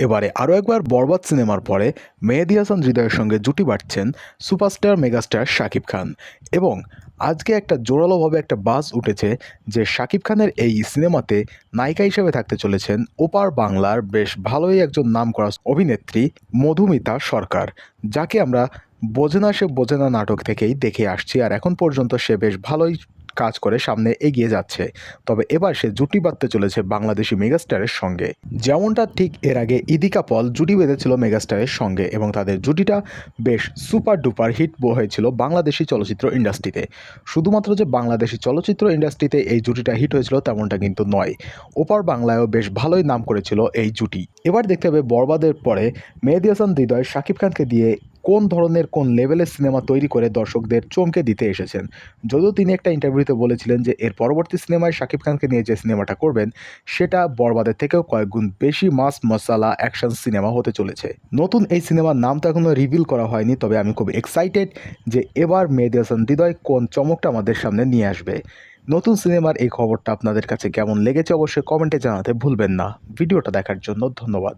এবারে আরও একবার বরবাদ সিনেমার পরে মেহেদি হাসান হৃদয়ের সঙ্গে জুটি বাঁধছেন সুপারস্টার মেগাস্টার শাকিব খান। এবং আজকে একটা জোরালোভাবে একটা বাস উঠেছে যে শাকিব খানের এই সিনেমাতে নায়িকা হিসেবে থাকতে চলেছেন ওপার বাংলার বেশ ভালোই একজন নাম করা অভিনেত্রী মধুমিতা সরকার, যাকে আমরা বোঝেনা সে বোঝেনা নাটক থেকেই দেখে আসছি। আর এখন পর্যন্ত সে বেশ ভালোই কাজ করে সামনে এগিয়ে যাচ্ছে। তবে এবার সে জুটি বাঁধতে চলেছে বাংলাদেশি মেগাস্টারের সঙ্গে। যেমনটা ঠিক এর আগে ইদিকা পল জুটি বেঁধেছিল মেগাস্টারের সঙ্গে এবং তাদের জুটিটা বেশ সুপার ডুপার হিট হয়েছিল বাংলাদেশি চলচ্চিত্র ইন্ডাস্ট্রিতে। শুধুমাত্র যে বাংলাদেশি চলচ্চিত্র ইন্ডাস্ট্রিতে এই জুটিটা হিট হয়েছিল তেমনটা কিন্তু নয়। ওপার বাংলায়ও বেশ ভালোই নাম করেছিল এই জুটি। এবার দেখতে হবে বরবাদের পরে মেহেদি হাসান হৃদয় শাকিব খানকে দিয়ে কোন ধরনের কোন লেভেলের সিনেমা তৈরি করে দর্শকদের চমকে দিতে এসেছেন? যদিও তিনি একটা ইন্টারভিউতে বলেছিলেন যে, এর পরবর্তী সিনেমায় শাকিব খানকে নিয়ে যে সিনেমাটা করবেন, সেটা বরবাদের থেকেও কয়েকগুণ বেশি মাস মশালা অ্যাকশন সিনেমা হতে চলেছে। নতুন এই সিনেমার নাম তো এখনও রিভিল করা হয়নি, তবে আমি খুব এক্সাইটেড যে এবার মেহেদি হাসান হৃদয় কোন চমকটা আমাদের সামনে নিয়ে আসবে। নতুন সিনেমার এই খবরটা আপনাদের কাছে কেমন লেগেছে অবশ্যই কমেন্টে জানাতে ভুলবেন না। ভিডিওটা দেখার জন্য ধন্যবাদ।